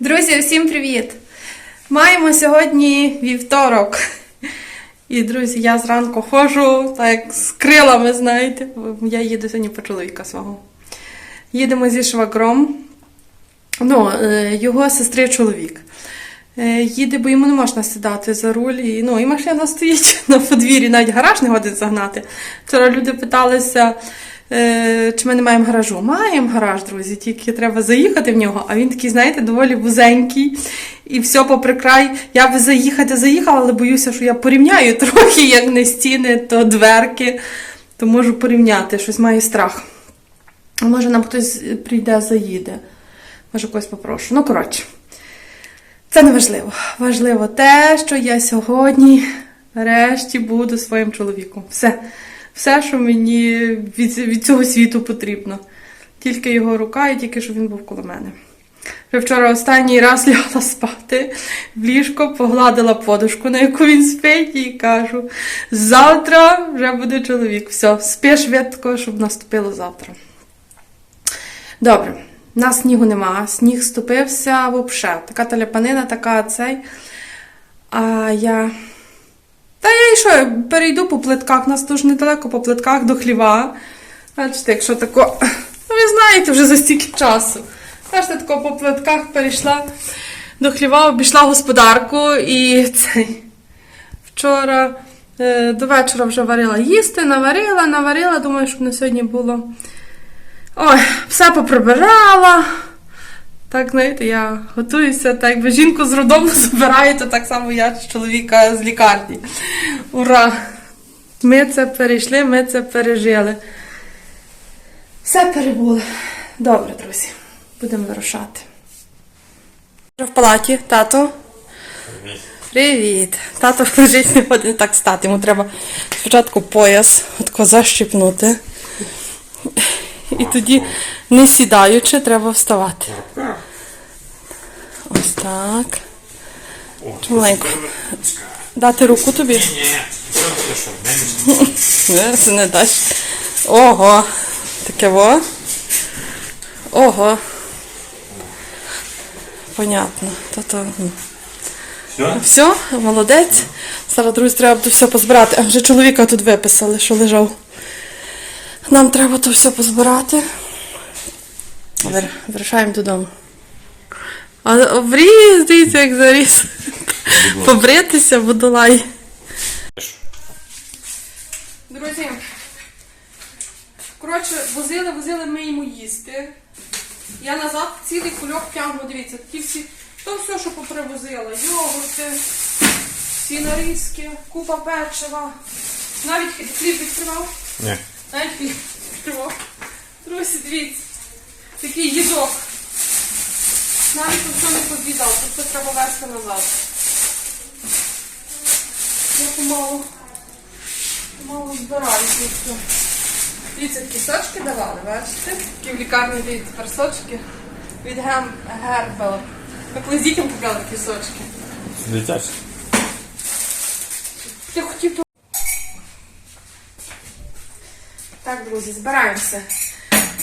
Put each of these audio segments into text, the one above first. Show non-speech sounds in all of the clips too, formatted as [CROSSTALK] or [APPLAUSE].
Друзі, всім привіт! Маємо сьогодні вівторок. І, друзі, я зранку ходжу так з крилами, знаєте. Я їду сьогодні по чоловіка свого. Їдемо зі швагром. Ну, е, його сестри чоловік. Е, Їде, бо йому не можна сідати за руль. І, ну, і машина стоїть [LAUGHS] на подвір'ї, навіть гараж не годить загнати. Вчора люди питалися, чи ми не маємо гаражу. Маємо гараж, друзі, тільки треба заїхати в нього. А він такий, знаєте, доволі вузенький. І все попри край. Я би заїхати заїхала, але боюся, що я порівняю [LAUGHS] трохи, як не стіни, то дверки. То можу порівняти, щось маю страх. А Може нам хтось прийде, заїде. Може когось попрошу. Ну, коротше. Це не важливо. Важливо те, що я сьогодні нарешті буду своїм чоловіком. Все, все, що мені від, від цього світу потрібно. Тільки його рука і тільки, щоб він був коло мене. Вже вчора останній раз [LAUGHS] лягла спати в ліжко, погладила подушку, на яку він спить, і кажу: завтра вже буде чоловік. Все, спи швидко, щоб наступило завтра. Добре, у нас снігу нема, сніг ступився взагалі. Така таляпанина, така цей. А я. Та я і що, перейду по плитках, нас дуже недалеко по плитках до хліва. Бачите, якщо тако. Ну, ви знаєте вже за стільки часу. Бачите, тако по плитках перейшла до хліва, обійшла господарку і цей. Вчора е, до вечора вже варила їсти, наварила, наварила, думаю, щоб на сьогодні було. Ой, все поприбирала. Так, знаєте, я готуюся, так якби жінку з роддому [LAUGHS] забираю, то так само я з чоловіка з лікарні. Ура! Ми це перейшли, ми це пережили. Все перебули. Добре, друзі, будемо вирушати. Вже в палаті, тато. Привіт. Тато лежить не буде так стати. Йому треба спочатку пояс отко защипнути. І тоді, не сідаючи, треба вставати. Ось так. Маленько. Дати руку тобі? Ні, це не Не, це не дасть. Ого. Таке во. Ого. Понятно. То-то. Все? Молодець. Зараз, друзі, треба все позбирати. А вже чоловіка тут виписали, що лежав. Нам треба то все позбирати. Вир- Вирушаємо додому. А вріз, дивіться, як заріс. Побритися, водолай. Друзі, коротше, возили, возили ми йому їсти. Я назад цілий кульок тягну, дивіться, ті всі, то все, що попривозила. Йогурти, всі нарізки, купа печива. Навіть хліб відкривав. Ні. Навіть. Друзі, дивіться, такий їжок. Навіть тут все не подвідав, тут це треба вести назад. Я помалу, помалу збираю тут все. Дивіться, такі сочки давали, бачите? Такі в лікарні дають тепер сочки від гем гербел. Ми колись дітям купляли такі сочки. Дитячі. Я хотів то. Так, друзі, збираємося.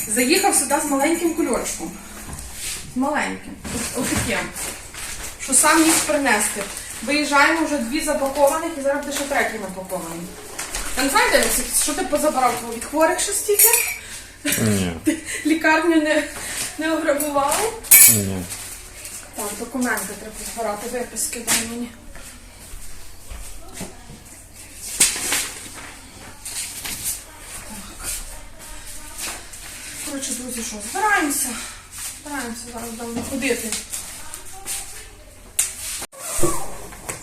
Заїхав сюди з маленьким кульочком. Маленьким. Ось отаким. Що сам міг принести. Виїжджаємо вже дві запакованих і зараз буде ще третій напакований. Та не знаєте, що ти позабирав від хворих щось тільки? Ні. Ти лікарню не, не ограбував? Ні. Так, документи треба збирати, виписки дай мені. Коротше, друзі, що, збираємося. Збираємося зараз будемо ходити.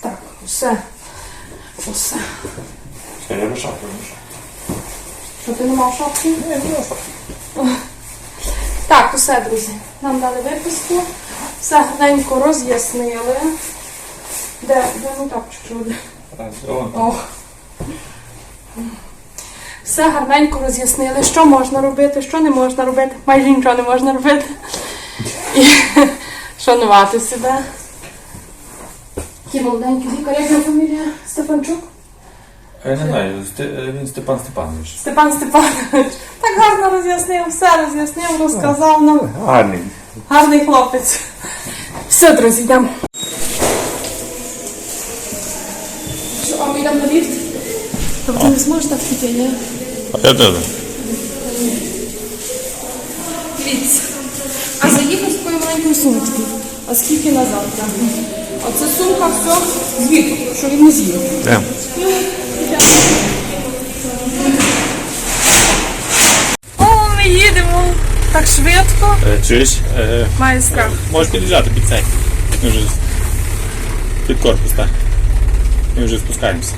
Так, усе. Усе. Я не шапку, не Що ти не мав шапки? Так, усе, друзі. Нам дали виписку. Все гарненько роз'яснили. Де, де ну буде? О, Ох. Все гарненько роз'яснили, що можна робити, що не можна робити. Майже нічого не можна робити. І [LAUGHS] шанувати себе. Який молоденький лікар, як його фамілія? Стефанчук? Я не знаю, він Степан Степанович. Степан Степанович. Так гарно роз'яснив, все роз'яснив, розказав нам. Гарний. Гарний хлопець. Все Все, друзі, йдемо. Тобто не зможеш так піти, ні? А я теж. Дивіться. А заїхав з такою маленькою сумочкою. А скільки назад? А це сумка все звідти, що він не з'їв. Де? О, ми їдемо так швидко. Е, Чуєш? Е, Має страх. Можеш під'їжджати під цей. Ми вже під корпус, так. Ми вже спускаємося.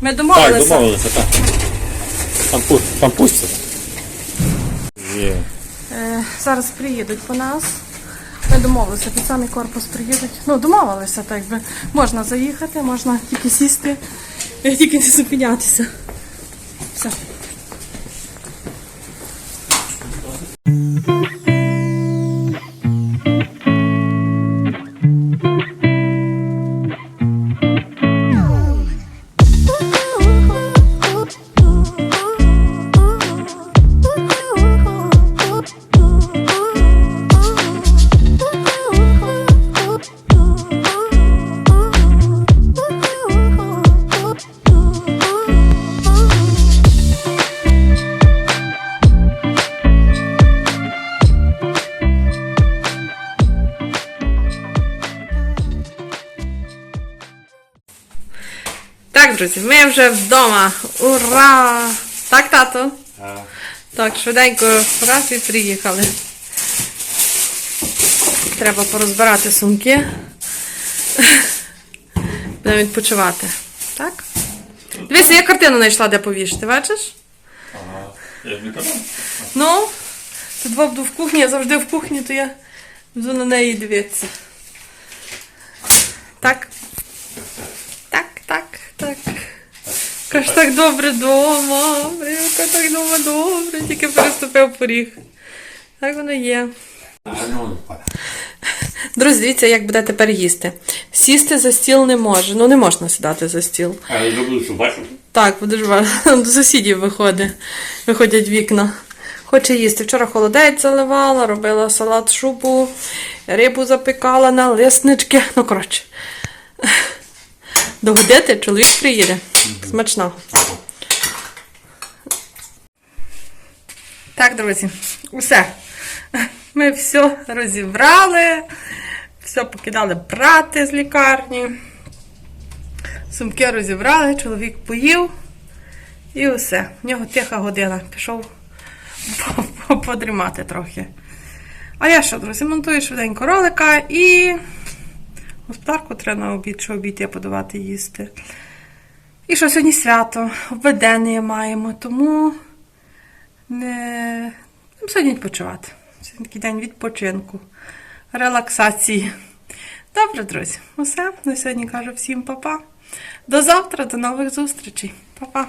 Ми Так, домовилися. домовилися, так. Там, пу- там пустять. Є. Е, зараз приїдуть по нас. Ми домовилися, під самий корпус приїдуть. Ну, домовилися, так би. Можна заїхати, можна тільки сісти, е, тільки не зупинятися. Все. Так, друзі, ми вже вдома. Ура! Так, тато? Так, швиденько раз і приїхали. Треба порозбирати сумки. Будемо відпочивати. Так? Дивися, я картину знайшла, де повішити, бачиш? Я казав. Ну, тут два буду в кухні, я завжди в кухні, то я буду на неї дивитися. Так, так, так. Каже, так добре вдома. Марівка, так вдома добре, тільки переступив поріг. Так воно є. Друзі, дивіться, як буде тепер їсти. Сісти за стіл не може. Ну, не можна сідати за стіл. А я що бачу. Так, буде ж [LAUGHS] до сусідів виходить. Виходять вікна. Хоче їсти. Вчора холодець заливала, робила салат шубу, рибу запекала на лиснички. Ну, коротше. Догодити, чоловік приїде. Смачно. Так, друзі, усе. Ми все розібрали, все покидали брати з лікарні. Сумки розібрали, чоловік поїв і все. В нього тиха година. Пішов по- по- подрімати трохи. А я що, друзі, монтую швиденько ролика і господарку треба на обід, що обід я подавати їсти. І що сьогодні свято, обведення маємо, тому не... сьогодні відпочивати. Сьогодні такий день відпочинку, релаксації. Добре, друзі, усе. На сьогодні кажу всім па-па. До завтра, до нових зустрічей. Па-па.